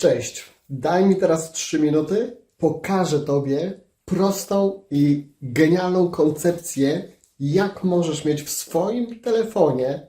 Cześć, daj mi teraz 3 minuty, pokażę Tobie prostą i genialną koncepcję, jak możesz mieć w swoim telefonie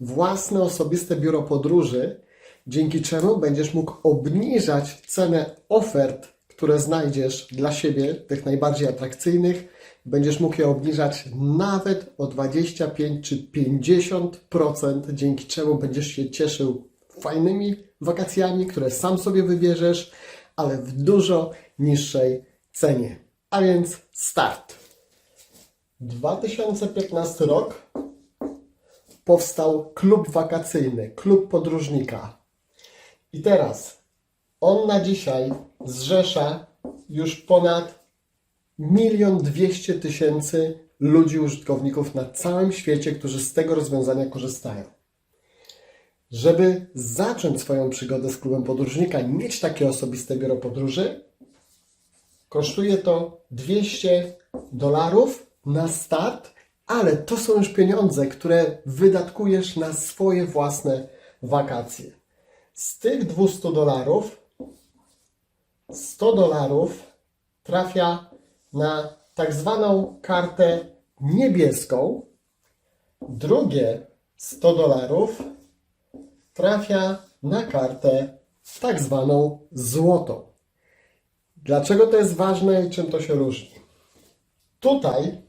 własne osobiste biuro podróży, dzięki czemu będziesz mógł obniżać cenę ofert, które znajdziesz dla siebie, tych najbardziej atrakcyjnych. Będziesz mógł je obniżać nawet o 25 czy 50%, dzięki czemu będziesz się cieszył fajnymi wakacjami, które sam sobie wybierzesz, ale w dużo niższej cenie. A więc start. 2015 rok powstał klub wakacyjny, klub podróżnika. I teraz on na dzisiaj zrzesza już ponad milion dwieście tysięcy ludzi, użytkowników na całym świecie, którzy z tego rozwiązania korzystają. Żeby zacząć swoją przygodę z klubem podróżnika i mieć takie osobiste biuro podróży, kosztuje to 200 dolarów na start, ale to są już pieniądze, które wydatkujesz na swoje własne wakacje. Z tych 200 dolarów 100 dolarów trafia na tak zwaną kartę niebieską, drugie 100 dolarów trafia na kartę tak zwaną złotą. Dlaczego to jest ważne i czym to się różni? Tutaj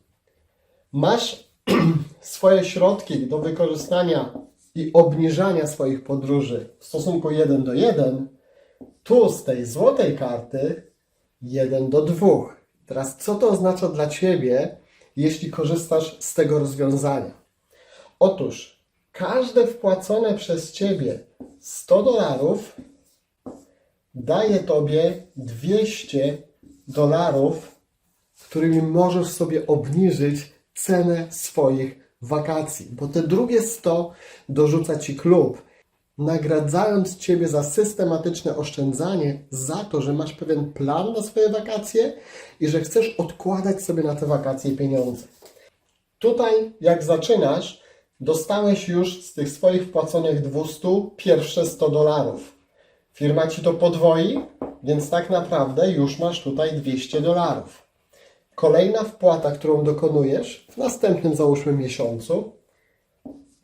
masz swoje środki do wykorzystania i obniżania swoich podróży w stosunku 1 do 1, tu z tej złotej karty 1 do 2. Teraz co to oznacza dla Ciebie, jeśli korzystasz z tego rozwiązania? Otóż każde wpłacone przez Ciebie 100 dolarów daje Tobie 200 dolarów, którymi możesz sobie obniżyć cenę swoich wakacji, bo te drugie 100 dorzuca Ci klub, nagradzając Ciebie za systematyczne oszczędzanie, za to, że masz pewien plan na swoje wakacje i że chcesz odkładać sobie na te wakacje pieniądze. Tutaj, jak zaczynasz, dostałeś już z tych swoich wpłaconych 200 pierwsze 100 dolarów. Firma ci to podwoi, więc tak naprawdę już masz tutaj 200 dolarów. Kolejna wpłata, którą dokonujesz w następnym, załóżmy, miesiącu.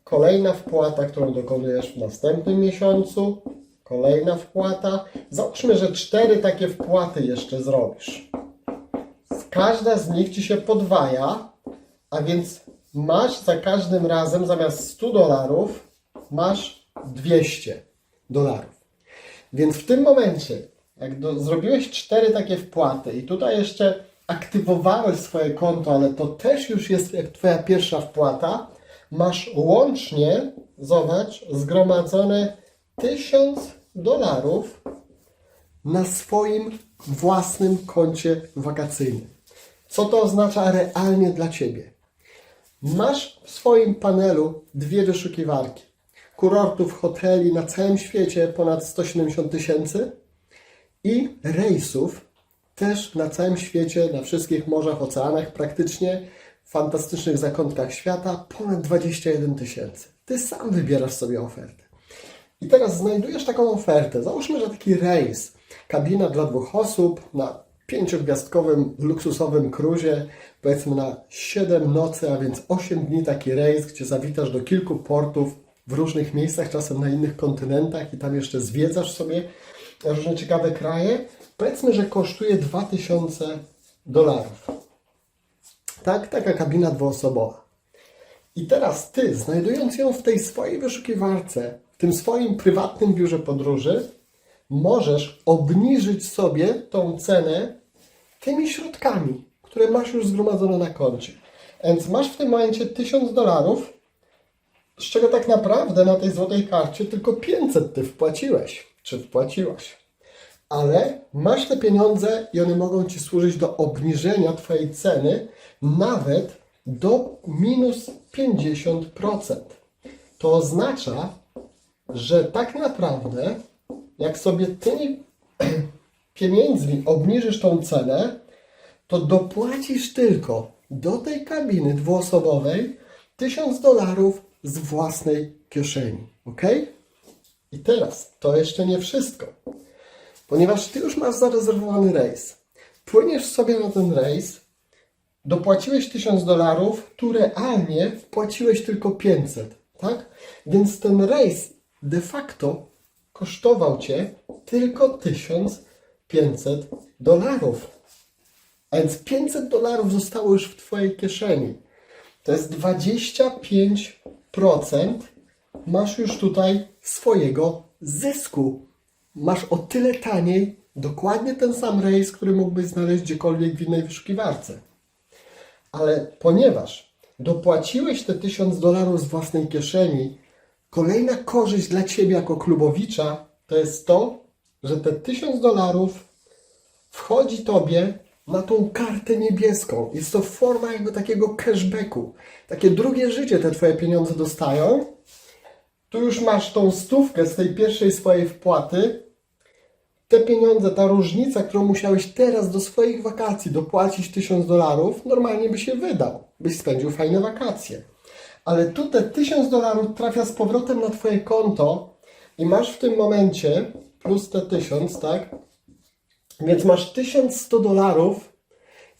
Kolejna wpłata, którą dokonujesz w następnym miesiącu. Kolejna wpłata. Załóżmy, że cztery takie wpłaty jeszcze zrobisz. Każda z nich ci się podwaja, a więc masz za każdym razem zamiast 100 dolarów, masz 200 dolarów. Więc w tym momencie, jak do, zrobiłeś cztery takie wpłaty i tutaj jeszcze aktywowałeś swoje konto, ale to też już jest Twoja pierwsza wpłata, masz łącznie, zobacz, zgromadzone 1000 dolarów na swoim własnym koncie wakacyjnym. Co to oznacza realnie dla Ciebie? Masz w swoim panelu dwie wyszukiwarki. Kurortów, hoteli na całym świecie ponad 170 tysięcy i rejsów też na całym świecie, na wszystkich morzach, oceanach praktycznie, w fantastycznych zakątkach świata ponad 21 tysięcy. Ty sam wybierasz sobie ofertę. I teraz znajdujesz taką ofertę. Załóżmy, że taki rejs, kabina dla dwóch osób na pięciogwiazdkowym, luksusowym cruzie, powiedzmy na 7 nocy, a więc 8 dni taki rejs, gdzie zawitasz do kilku portów w różnych miejscach, czasem na innych kontynentach i tam jeszcze zwiedzasz sobie różne ciekawe kraje. Powiedzmy, że kosztuje 2000 dolarów. Tak, taka kabina dwuosobowa. I teraz ty, znajdując ją w tej swojej wyszukiwarce, w tym swoim prywatnym biurze podróży, możesz obniżyć sobie tą cenę tymi środkami, które masz już zgromadzone na koncie. Więc masz w tym momencie 1000 dolarów, z czego tak naprawdę na tej złotej karcie tylko 500 ty wpłaciłeś, czy wpłaciłaś. Ale masz te pieniądze i one mogą ci służyć do obniżenia twojej ceny nawet do minus 50%. To oznacza, że tak naprawdę, jak sobie tymi pieniędzmi obniżysz tą cenę, to dopłacisz tylko do tej kabiny dwuosobowej 1000 dolarów z własnej kieszeni. Ok? I teraz to jeszcze nie wszystko. ponieważ ty już masz zarezerwowany rejs. Płyniesz sobie na ten rejs, dopłaciłeś 1000 dolarów, tu realnie wpłaciłeś tylko 500, tak? Więc ten rejs de facto kosztował cię tylko 1500 dolarów. A więc 500 dolarów zostało już w twojej kieszeni. To jest 25% masz już tutaj swojego zysku. Masz o tyle taniej dokładnie ten sam rejs, który mógłbyś znaleźć gdziekolwiek w innej wyszukiwarce. Ale ponieważ dopłaciłeś te 1000 dolarów z własnej kieszeni, kolejna korzyść dla ciebie jako klubowicza to jest to, że te 1000 dolarów wchodzi tobie na tą kartę niebieską. Jest to forma jakby takiego cashbacku. Takie drugie życie te twoje pieniądze dostają. Tu już masz tą stówkę z tej pierwszej swojej wpłaty. Te pieniądze, ta różnica, którą musiałeś teraz do swoich wakacji dopłacić 1000 dolarów, normalnie by się wydał. Byś spędził fajne wakacje. Ale tu te 1000 dolarów trafia z powrotem na twoje konto i masz w tym momencie plus te 1000, tak? Więc masz 1100 dolarów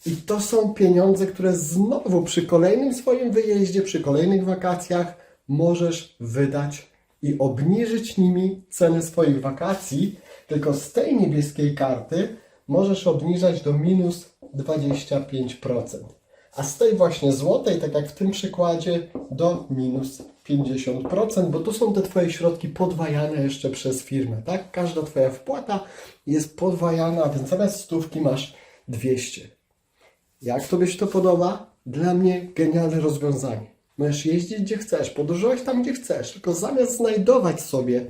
i to są pieniądze, które znowu przy kolejnym swoim wyjeździe, przy kolejnych wakacjach możesz wydać i obniżyć nimi ceny swoich wakacji. Tylko z tej niebieskiej karty możesz obniżać do minus 25%. A z tej właśnie złotej, tak jak w tym przykładzie, do minus 50%, bo tu są te Twoje środki podwajane jeszcze przez firmę, tak? Każda Twoja wpłata jest podwajana, więc zamiast stówki masz 200. Jak Tobie się to podoba? Dla mnie genialne rozwiązanie. Możesz jeździć gdzie chcesz, podróżować tam gdzie chcesz, tylko zamiast znajdować sobie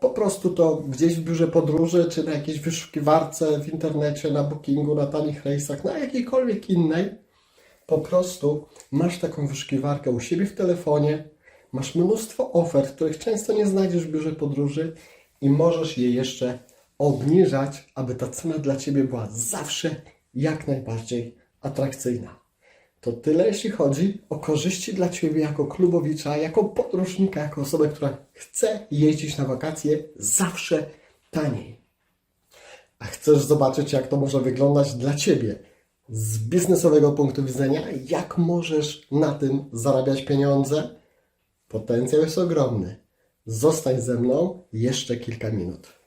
po prostu to gdzieś w biurze podróży, czy na jakiejś wyszukiwarce w internecie, na bookingu, na tanich rejsach, na jakiejkolwiek innej, po prostu masz taką wyszukiwarkę u siebie w telefonie, masz mnóstwo ofert, których często nie znajdziesz w biurze podróży i możesz je jeszcze obniżać, aby ta cena dla Ciebie była zawsze jak najbardziej atrakcyjna. To tyle, jeśli chodzi o korzyści dla Ciebie jako klubowicza, jako podróżnika, jako osobę, która chce jeździć na wakacje zawsze taniej. A chcesz zobaczyć, jak to może wyglądać dla Ciebie z biznesowego punktu widzenia, jak możesz na tym zarabiać pieniądze? Potencjał jest ogromny. Zostań ze mną jeszcze kilka minut.